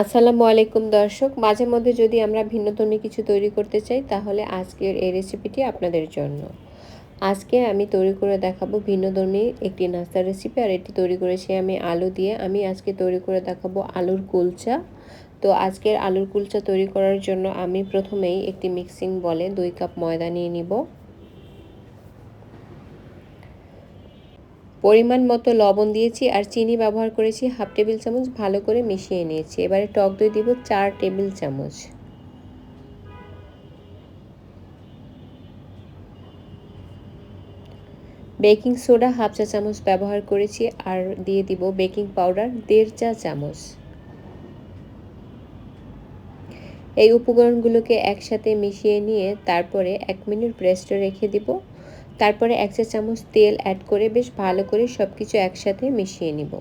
আসসালামু আলাইকুম দর্শক। মাঝে মধ্যে যদি আমরা ভিন্নধর্মী কিছু তৈরি করতে চাই, তাহলে আজকের এই রেসিপিটি আপনাদের জন্য। আজকে আমি তৈরি করে দেখাবো ভিন্নধর্মী একটি নাস্তার রেসিপি আর এটি তৈরি করেছি আমি আলু দিয়ে। আমি আজকে তৈরি করে দেখাবো আলুর কুলচা। তো আজকের আলুর কুলচা তৈরি করার জন্য আমি প্রথমেই একটি মিক্সিং বলে দুই কাপ ময়দা নিয়ে নিব। পরিমাণ মতো লবণ দিয়েছি আর চিনি ব্যবহার করেছি হাফ টেবিল চামচ, ভালো করে মিশিয়ে নিয়েছি। এবারে টক দই দিব চার টেবিল চামচ। বেকিং সোডা হাফ চা চামচ ব্যবহার করেছি আর দিয়ে দিব বেকিং পাউডার দেড় চা চামচ। এই উপকরণগুলোকে একসাথে মিশিয়ে নিয়ে তারপরে এক মিনিট ব্রেস্টে রেখে দিব। তারপরে এক চা চামচ তেল অ্যাড করে বেশ ভালো করে সব কিছু একসাথে মিশিয়ে নিব।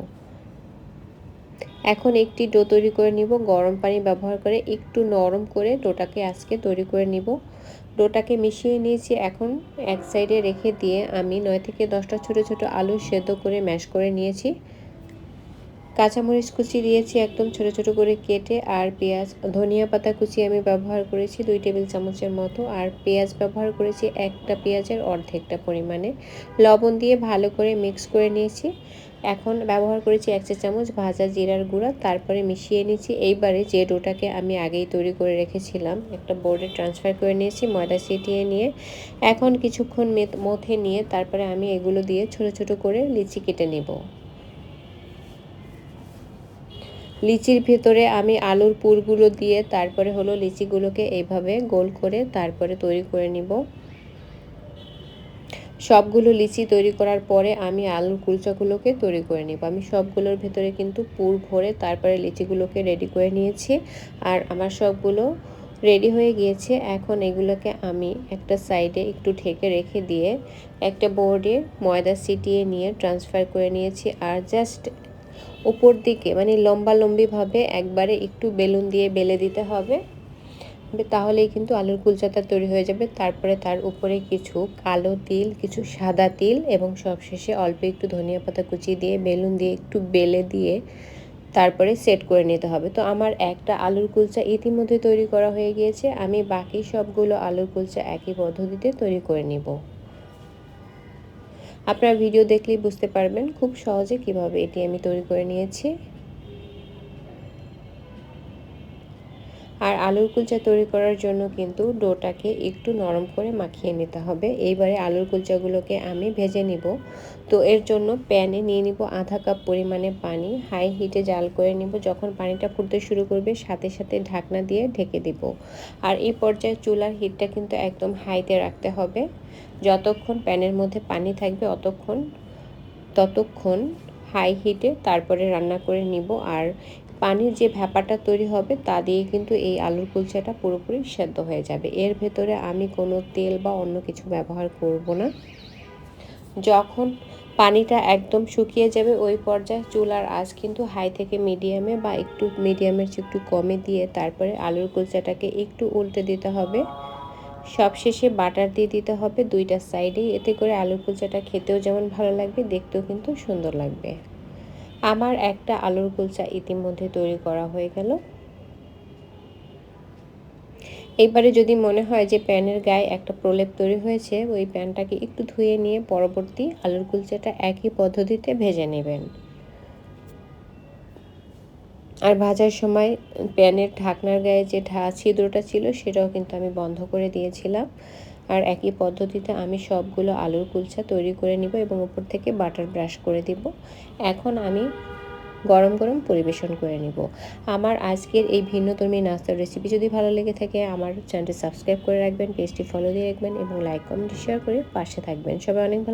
এখন একটি ডো তৈরি করে নিব। গরম পানি ব্যবহার করে একটু নরম করে ডোটাকে আজকে তৈরি করে নিব। ডোটাকে মিশিয়ে নিয়েছি। এখন এক সাইডে রেখে দিয়ে আমি নয় থেকে দশটা ছোট ছোট আলু সেদ্ধ করে ম্যাশ করে নিয়েছি। কাঁচামরিচ কুচি দিয়েছি একদম ছোট ছোট করে কেটে আর পেঁয়াজ। ধনিয়া পাতা কুচি আমি ব্যবহার করেছি দুই টেবিল চামচের মতো আর পেঁয়াজ ব্যবহার করেছি একটা পেঁয়াজের অর্ধেকটা পরিমাণে। লবণ দিয়ে ভালো করে মিক্স করে নিয়েছি। এখন ব্যবহার করেছি এক চা চামচ ভাজা জিরার গুঁড়া, তারপরে মিশিয়ে নিয়েছি। এইবারে যে ডোটাকে আমি আগেই তৈরি করে রেখেছিলাম, একটা বোর্ডে ট্রান্সফার করে নিয়েছি, ময়দা ছিটিয়ে নিয়ে। এখন কিছুক্ষণ মথে নিয়ে তারপরে আমি এগুলো দিয়ে ছোট ছোট করে লিচি কেটে নেব। লিচির ভেতরে আমি আলুর পুরগুলো দিয়ে তারপরে হলো লিচিগুলোকে এইভাবে গোল করে তারপরে তৈরি করে নিব। সবগুলো লিচি তৈরি করার পরে আমি আলুর কুলচাগুলোকে তৈরি করে নিব। আমি সবগুলোর ভেতরে কিন্তু পুর ভরে তারপরে লিচিগুলোকে রেডি করে নিয়েছি আর আমার সবগুলো রেডি হয়ে গিয়েছে। এখন এগুলোকে আমি একটা সাইডে একটু ঢেকে রেখে দিয়ে একটা বোর্ডে ময়দা সিটিয়ে নিয়ে ট্রান্সফার করে নিয়েছি। আর জাস্ট উপর দিকে মানে লম্বা লম্বিভাবে একবারে একটু বেলুন দিয়ে বেলে দিতে হবে। তাহলেই কিন্তু আলুর কুলচাটা তৈরি হয়ে যাবে। তারপরে তার উপরে কিছু কালো তিল, কিছু সাদা তিল এবং সবশেষে অল্প একটু ধনিয়া পাতা কুচি দিয়ে, বেলুন দিয়ে একটু বেলে দিয়ে তারপরে সেট করে নিতে হবে। তো আমার একটা আলুর কুলচা ইতিমধ্যে তৈরি করা হয়ে গিয়েছে। আমি বাকি সবগুলো আলুর কুলচা একই পদ্ধতিতে তৈরি করে নিব। আপনারা ভিডিও দেখলেই বুঝতে পারবেন খুব সহজে কীভাবে এটি আমি তৈরি করে নিয়েছি। আর আলুর কুলচা তৈরি করার জন্য কিন্তু ডোটাকে একটু নরম করে মাখিয়ে নিতে হবে। এইবারে আলুর কুলচাগুলোকে আমি ভেজে নিব। তো এর জন্য প্যানে নিয়ে নিব আধা কাপ পরিমাণে পানি। হাই হিটে জাল করে নিব। যখন পানিটা ফুটতে শুরু করবে, সাথে সাথে ঢাকনা দিয়ে ঢেকে দিব। আর এই পর্যায়ে চুলার হিটটা কিন্তু একদম হাইতে রাখতে হবে। যতক্ষণ প্যানের মধ্যে পানি থাকবে, অতক্ষণ, ততক্ষণ হাই হিটে তারপরে রান্না করে নিব। আর পানির যে ভ্যাপাটা তৈরি হবে, তা দিয়ে কিন্তু এই আলুর কুলচাটা পুরোপুরি সেদ্ধ হয়ে যাবে। এর ভেতরে আমি কোনো তেল বা অন্য কিছু ব্যবহার করব না। যখন পানিটা একদম শুকিয়ে যাবে, ওই পর্যায়ে চুলার আঁচ কিন্তু হাই থেকে মিডিয়ামে বা একটু মিডিয়ামের চেয়ে একটু কমে দিয়ে তারপরে আলুর কুলচাটাকে একটু উল্টে দিতে হবে। সবশেষে বাটার দিয়ে দিতে হবে দুইটা সাইডে। এতে করে আলুর কুলচাটা খেতেও যেমন ভালো লাগবে, দেখতেও কিন্তু সুন্দর লাগবে। আমার একটা আলুর কুলচা ইতিমধ্যে তৈরি করা হয়ে গেল। এইবারে যদি মনে হয় যে প্যানের গায়ে একটা প্রলেপ তৈরি হয়েছে, ওই প্যানটাকে একটু ধুয়ে নিয়ে পরবর্তী আলুর কুলচাটা একই পদ্ধতিতে ভেজে নেবেন। আর ভাজার সময় প্যানের ঢাকনার গায়ে যে ছিদ্রটা ছিল, সেটাও কিন্তু আমি বন্ধ করে দিয়েছিলাম। আর একই পদ্ধতিতে আমি সবগুলো আলুর কুলচা তৈরি করে নিব এবং উপর থেকে বাটার ব্রাশ করে দিব। এখন আমি গরম গরম পরিবেশন করে নিব। আমার আজকের এই ভিন্নধর্মী নাস্তার রেসিপি যদি ভালো লেগে থাকে, আমার চ্যানেলটি সাবস্ক্রাইব করে রাখবেন পেজটি ফলো দিয়ে রাখবেন এবং লাইক কমেন্ট শেয়ার করে পাশে থাকবেন। সবাই অনেক ভালো